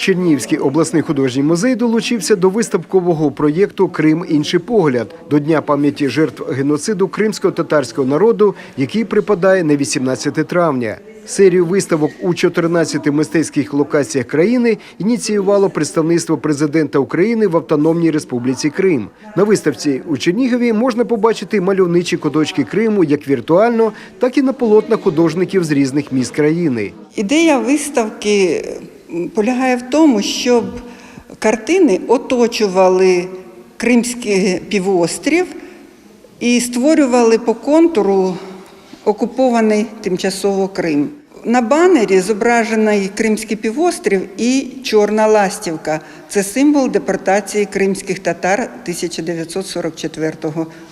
Чернігівський обласний художній музей долучився до виставкового проєкту Крим інший погляд до Дня пам'яті жертв геноциду кримського татарського народу, який припадає на 18 травня. Серію виставок у 14 мистецьких локаціях країни ініціювало представництво президента України в Автономній Республіці Крим. На виставці у Чернігові можна побачити мальовничі куточки Криму як віртуально, так і на полотнах художників з різних міст країни. Ідея виставки полягає в тому, щоб картини оточували Кримський півострів і створювали по контуру окупований тимчасово Крим. На банері зображений Кримський півострів і Чорна Ластівка. Це символ депортації кримських татар 1944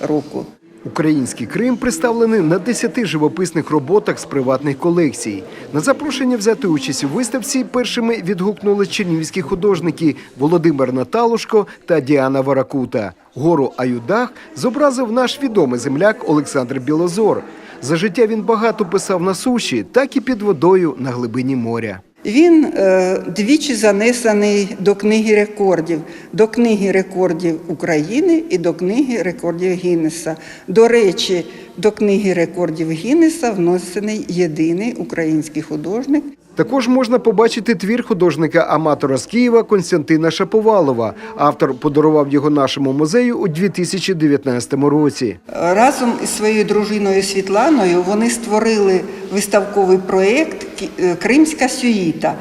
року. Український Крим представлений на 10 живописних роботах з приватних колекцій. На запрошення взяти участь у виставці першими відгукнули чернігівські художники Володимир Наталушко та Діана Варакута. Гору Аюдах зобразив наш відомий земляк Олександр Білозор. За життя він багато писав на суші, так і під водою на глибині моря. Він е, двічі занесений до книги рекордів, до книги рекордів України і до книги рекордів Гіннеса. До речі, до книги рекордів Гіннеса внесений єдиний український художник. Також можна побачити твір художника-аматора з Києва Константина Шаповалова. Автор подарував його нашому музею у 2019 році. Разом із своєю дружиною Світланою вони створили виставковий проєкт е, Кримська сюїта.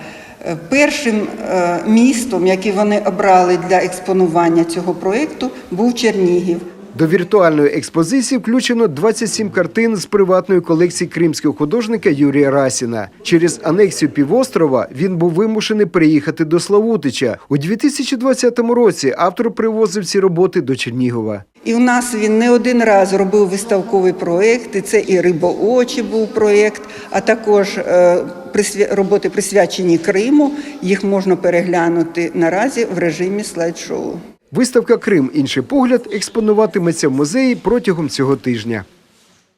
Е, Першим е, містом, яке вони обрали для експонування цього проєкту, був Чернігів. До віртуальної експозиції включено 27 картин з приватної колекції кримського художника Юрія Расіна. Через анексію півострова він був вимушений переїхати до Славутича. У 2020 році автор привозив ці роботи до Чернігова. І у нас він не один раз робив виставковий проєкт, і це і «Рибоочі» був проєкт, а також е, роботи присвячені Криму. Їх можна переглянути наразі в режимі слайд-шоу. Виставка Крим інший погляд експонуватиметься в музеї протягом цього тижня.